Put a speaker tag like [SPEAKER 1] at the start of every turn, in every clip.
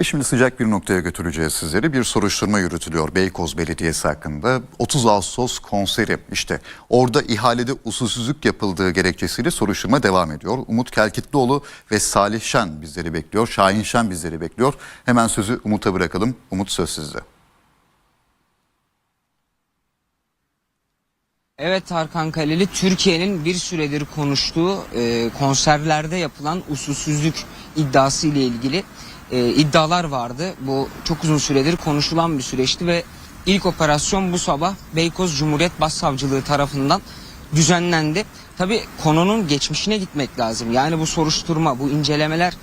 [SPEAKER 1] E Şimdi sıcak bir noktaya götüreceğiz sizleri. Bir soruşturma yürütülüyor Beykoz Belediyesi hakkında. 30 Ağustos konseri işte orada ihalede usulsüzlük yapıldığı gerekçesiyle soruşturma devam ediyor. Umut Kelkitlioğlu ve Salih Şen bizleri bekliyor. Şahin Şen bizleri bekliyor. Hemen sözü Umut'a bırakalım. Umut söz sizde.
[SPEAKER 2] Evet Tarkan Kaleli Türkiye'nin bir süredir konuştuğu e, konserlerde yapılan usulsüzlük iddiası ile ilgili e, iddialar vardı. Bu çok uzun süredir konuşulan bir süreçti ve ilk operasyon bu sabah Beykoz Cumhuriyet Başsavcılığı tarafından düzenlendi. Tabi konunun geçmişine gitmek lazım. Yani bu soruşturma, bu incelemeler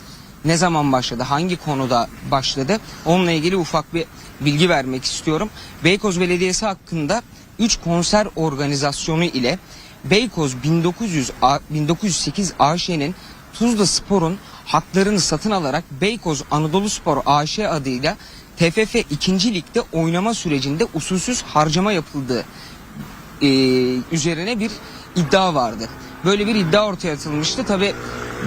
[SPEAKER 2] ne zaman başladı, hangi konuda başladı onunla ilgili ufak bir bilgi vermek istiyorum. Beykoz Belediyesi hakkında 3 konser organizasyonu ile Beykoz 1900 A- 1908 AŞ'nin Tuzla Spor'un haklarını satın alarak Beykoz Anadolu Spor AŞ adıyla TFF 2. Lig'de oynama sürecinde usulsüz harcama yapıldığı e, üzerine bir iddia vardı. Böyle bir iddia ortaya atılmıştı. Tabi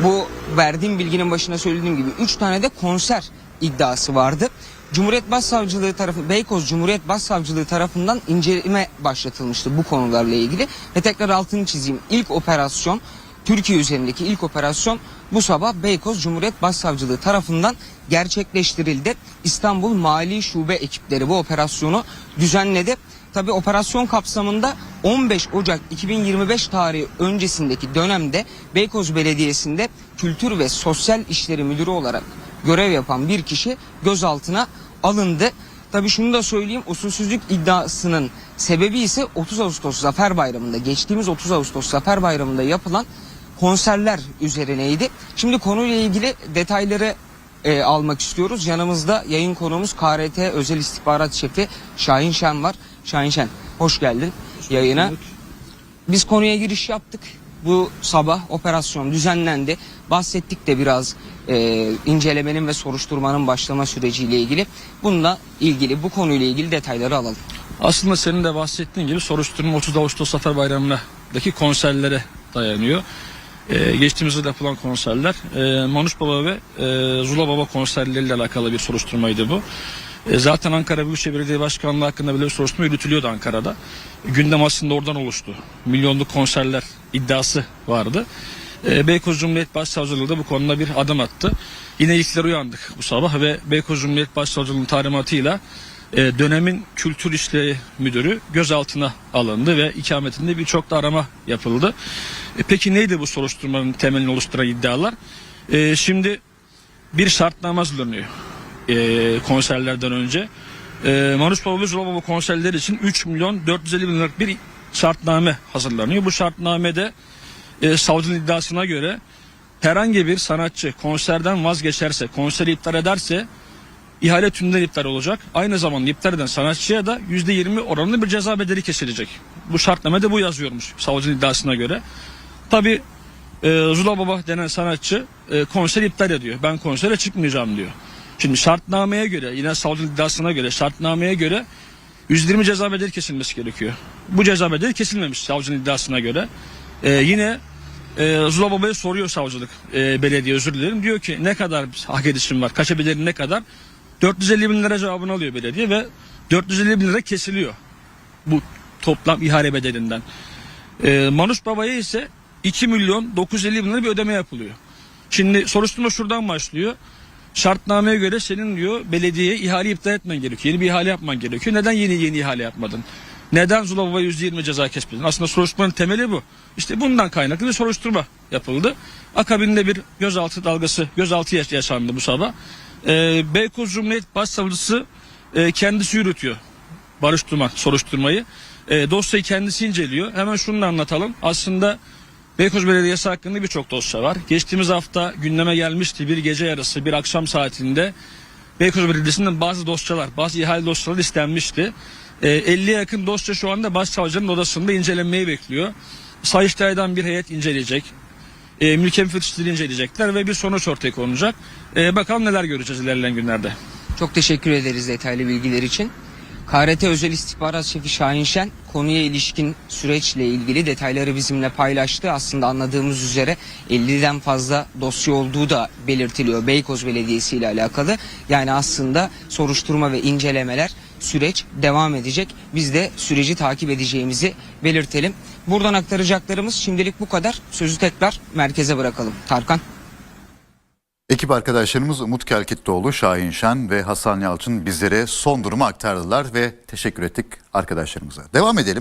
[SPEAKER 2] bu verdiğim bilginin başına söylediğim gibi 3 tane de konser iddiası vardı. Cumhuriyet Başsavcılığı tarafı Beykoz Cumhuriyet Başsavcılığı tarafından inceleme başlatılmıştı bu konularla ilgili ve tekrar altını çizeyim. İlk operasyon Türkiye üzerindeki ilk operasyon bu sabah Beykoz Cumhuriyet Başsavcılığı tarafından gerçekleştirildi. İstanbul Mali Şube ekipleri bu operasyonu düzenledi. Tabi operasyon kapsamında 15 Ocak 2025 tarihi öncesindeki dönemde Beykoz Belediyesi'nde Kültür ve Sosyal İşleri Müdürü olarak görev yapan bir kişi gözaltına alındı. Tabi şunu da söyleyeyim usulsüzlük iddiasının sebebi ise 30 Ağustos Zafer Bayramı'nda geçtiğimiz 30 Ağustos Zafer Bayramı'nda yapılan konserler üzerineydi. Şimdi konuyla ilgili detayları e, almak istiyoruz. Yanımızda yayın konuğumuz KRT Özel İstihbarat Şefi Şahin Şen var. Şahin Şen hoş geldin yayına. Biz konuya giriş yaptık. Bu sabah operasyon düzenlendi. Bahsettik de biraz e, incelemenin ve soruşturmanın başlama süreciyle ilgili. Bununla ilgili bu konuyla ilgili detayları alalım.
[SPEAKER 3] Aslında senin de bahsettiğin gibi soruşturma 30 Ağustos Zafer Bayramı'ndaki konserlere dayanıyor. Ee, geçtiğimiz yıl yapılan konserler e, Manuş Baba ve e, Zula Baba konserleriyle alakalı bir soruşturmaydı bu. E, zaten Ankara Büyükşehir Belediye Başkanlığı hakkında böyle bir soruşturma yürütülüyordu Ankara'da. Gündem aslında oradan oluştu. Milyonluk konserler iddiası vardı. E, Beykoz Cumhuriyet Başsavcılığı da bu konuda bir adım attı. Yine ilkler uyandık bu sabah ve Beykoz Cumhuriyet Başsavcılığı'nın talimatıyla e, dönemin kültür işleri müdürü gözaltına alındı ve ikametinde birçok da arama yapıldı. E, peki neydi bu soruşturmanın temelini oluşturan iddialar? E, şimdi bir şartname hazırlanıyor e, konserlerden önce. E, ve Zula Baba konserleri için 3 milyon 450 bin liralık bir şartname hazırlanıyor. Bu şartnamede e, savcının iddiasına göre herhangi bir sanatçı konserden vazgeçerse, konseri iptal ederse ihale tümden iptal olacak. Aynı zamanda iptal eden sanatçıya da %20 oranında bir ceza bedeli kesilecek. Bu şartnamede bu yazıyormuş savcının iddiasına göre. Tabi Zula Baba denen sanatçı e, konser iptal ediyor. Ben konsere çıkmayacağım diyor. Şimdi şartnameye göre yine savcının iddiasına göre şartnameye göre 120 ceza bedeli kesilmesi gerekiyor. Bu ceza bedeli kesilmemiş savcının iddiasına göre. E, yine e, Zula Baba'ya soruyor savcılık e, belediye özür dilerim. Diyor ki ne kadar hak edişim var kaça bedeli ne kadar 450 bin lira cevabını alıyor belediye ve 450 bin lira kesiliyor bu toplam ihale bedelinden. E, Manuş Baba'ya ise 2 milyon 950 bin lira bir ödeme yapılıyor. Şimdi soruşturma şuradan başlıyor. Şartnameye göre senin diyor belediyeye ihale iptal etmen gerekiyor. Yeni bir ihale yapman gerekiyor. Neden yeni yeni ihale yapmadın? Neden Zula Baba %20 ceza kesmedin? Aslında soruşturmanın temeli bu. İşte bundan kaynaklı bir soruşturma yapıldı. Akabinde bir gözaltı dalgası, gözaltı yaş- yaşandı bu sabah. Ee, Beykoz Cumhuriyet Başsavcısı e, kendisi yürütüyor Barış Duman soruşturmayı. E, dosyayı kendisi inceliyor. Hemen şunu da anlatalım. Aslında Beykoz Belediyesi hakkında birçok dosya var. Geçtiğimiz hafta gündeme gelmişti bir gece yarısı bir akşam saatinde Beykoz Belediyesi'nden bazı dosyalar, bazı ihale dosyaları istenmişti. E, 50'ye yakın dosya şu anda Başsavcının odasında incelenmeyi bekliyor. Sayıştay'dan bir heyet inceleyecek. E, mülkiye müfettişleri inceleyecekler ve bir sonuç ortaya konulacak. E, bakalım neler göreceğiz ilerleyen günlerde.
[SPEAKER 2] Çok teşekkür ederiz detaylı bilgiler için. KRT Özel İstihbarat Şefi Şahin Şen konuya ilişkin süreçle ilgili detayları bizimle paylaştı. Aslında anladığımız üzere 50'den fazla dosya olduğu da belirtiliyor Beykoz Belediyesi ile alakalı. Yani aslında soruşturma ve incelemeler süreç devam edecek. Biz de süreci takip edeceğimizi belirtelim. Buradan aktaracaklarımız şimdilik bu kadar. Sözü tekrar merkeze bırakalım. Tarkan.
[SPEAKER 1] Ekip arkadaşlarımız Umut Kelkittoğlu, Şahin Şen ve Hasan Yalçın bizlere son durumu aktardılar ve teşekkür ettik arkadaşlarımıza. Devam edelim.